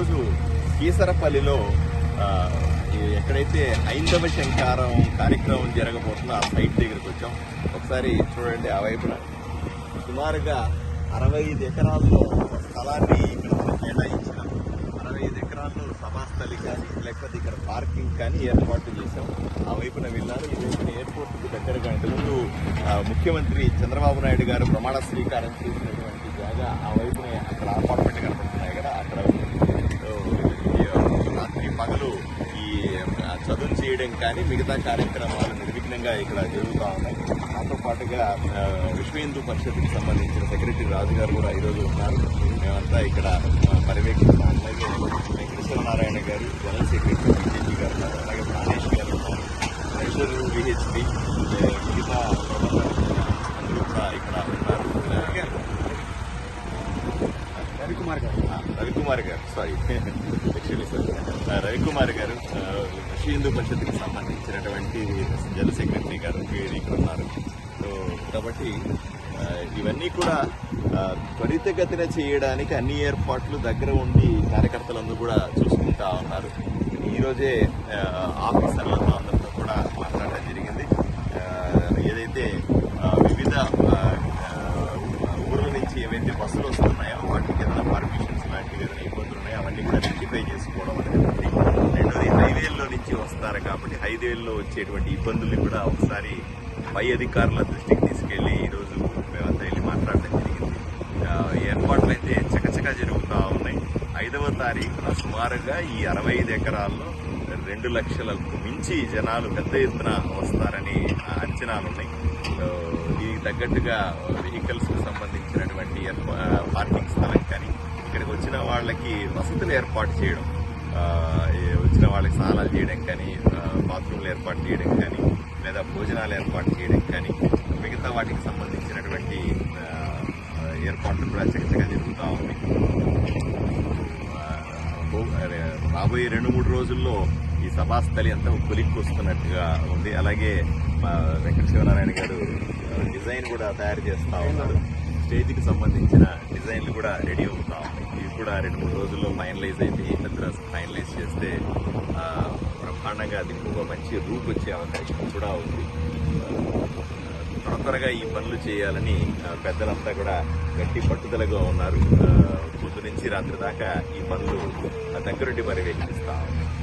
ఈరోజు కీసరపల్లిలో ఎక్కడైతే హైందవ శంకారం కార్యక్రమం జరగబోతున్న ఆ సైట్ దగ్గరికి వచ్చాం. ఒకసారి చూడండి ఆ వైపున. సుమారుగా అరవై ఐదు ఎకరాల్లో స్థలాన్ని ఇక్కడ కేటాయించినాం. అరవై ఐదు ఎకరాల్లో సభాస్థలి కానీ లేకపోతే ఇక్కడ పార్కింగ్ కానీ ఏర్పాటు చేశాం. ఆ వైపున వెళ్ళారు ఈ వైపున ఎయిర్పోర్ట్కి దగ్గరగా ఇంతకుముందు ముఖ్యమంత్రి చంద్రబాబు నాయుడు గారు ప్రమాణ స్వీకారం చేసినటువంటి జాగా ఆ వైపునే అక్కడ అపార్ట్మెంట్ కనపడుతున్నాయి కదా అక్కడ సో, ఈ, రాత్రి పగలు ఈ ఆ, చదువు చేయడం కానీ మిగతా కార్యక్రమాలు నిర్విఘ్నంగా ఇక్కడ జరుగుతూ ఉన్నాయి. దాంతో పాటుగా ఆ, విశ్వ హిందూ పరిషత్కి సంబంధించిన సెక్రటరీ రాజు గారు కూడా ఈరోజు ఉన్నారు. మేమంతా ఇక్కడ పర్యవేక్షిస్తాం అలాగే వెంకటేశ్వరనారాయణ గారు జనరల్ సెక్రటరీ బీజేపీ గారు ఉన్నారు. అలాగే ప్రాణేష్ గారు ఉన్నారు. ట్రెజరర్ విహెచ్పి మిగతా ప్రబంధకులు అందరూ కూడా ఇక్కడ ఉన్నారు అలాగే రవికుమార్ గారు. రవికుమార్ గారు సారీ యాక్చువల్లీ సార్ రవికుమార్ గారు శ్రీ హిందూ పరిషత్కి సంబంధించినటువంటి జనరల్ సెక్రటరీ గారు వీరు ఇక్కడ ఉన్నారు. సో కాబట్టి ఇవన్నీ కూడా త్వరితగతిన చేయడానికి అన్ని ఏర్పాట్లు దగ్గర ఉండి కార్యకర్తలందరూ కూడా చూసుకుంటా ఉన్నారు. ఈరోజే ఆఫీసర్లతో అందరితో కూడా మాట్లాడడం జరిగింది ఆ, ఏదైతే ఆ, వివిధ ఆ, ఆ, ఊర్ల నుంచి ఏవైతే బస్సులు వస్తున్నాయో వాటికి ఏదైనా పర్మిషన్స్ లాంటివి ఏదైనా ఇబ్బందులు ఉన్నాయో అవన్నీ రెక్టిఫై చేసుకోవడం అనేది రెండోది హైవేల్లో నుంచి వస్తారు కాబట్టి హైవేల్లో వచ్చేటువంటి ఇబ్బందుల్ని కూడా ఒకసారి పై అధికారుల దృష్టికి తీసుకెళ్ళి ఈరోజు మేమంతా వెళ్ళి మాట్లాడడం జరిగింది. ఏర్పాట్లు అయితే చకచకా జరుగుతూ ఉన్నాయి. ఐదవ తారీఖున సుమారుగా ఈ అరవై ఐదు ఎకరాల్లో రెండు లక్షలకు మించి జనాలు పెద్ద ఎత్తున వస్తారని అంచనాలున్నాయి. అంచనాలు ఉన్నాయి దీనికి తగ్గట్టుగా వెహికల్స్కు సంబంధించిన సంబంధించినటువంటి ఏర్పా- పార్కింగ్ స్థలం కానీ ఇక్కడికి వచ్చిన వాళ్ళకి వసతులు ఏర్పాటు చేయడం వచ్చిన వాళ్ళకి స్నానాలు చేయడం కానీ బాత్రూమ్లు ఏర్పాటు చేయడం కానీ లేదా భోజనాలు ఏర్పాటు చేయడం కానీ మిగతా వాటికి సంబంధించినటువంటి ఏర్పాట్లు కూడా చక్కగా జరుగుతూ ఉన్నాయి రాబోయే రెండు మూడు రోజుల్లో ఈ సభాస్థలి అంతా కొలిక్కి వస్తున్నట్టుగా ఉంది. అలాగే మా వెంకట శివనారాయణ గారు డిజైన్ కూడా తయారు చేస్తూ ఉన్నారు. స్టేజ్కి సంబంధించిన డిజైన్లు కూడా రెడీ అవుతా ఉన్నాయి కూడా రెండు మూడు రోజుల్లో ఫైనలైజ్ అయితే పెద్ద ఫైనలైజ్ చేస్తే బ్రహ్మాండంగా అది ఇంకొక మంచి రూట్ వచ్చే అవకాశం కూడా ఉంది. త్వర త్వరగా ఈ పనులు చేయాలని పెద్దలంతా కూడా గట్టి పట్టుదలగా ఉన్నారు. పొద్దు నుంచి రాత్రి దాకా ఈ పనులు దగ్గరుండి పర్యవేక్షిస్తా. ఉన్నారు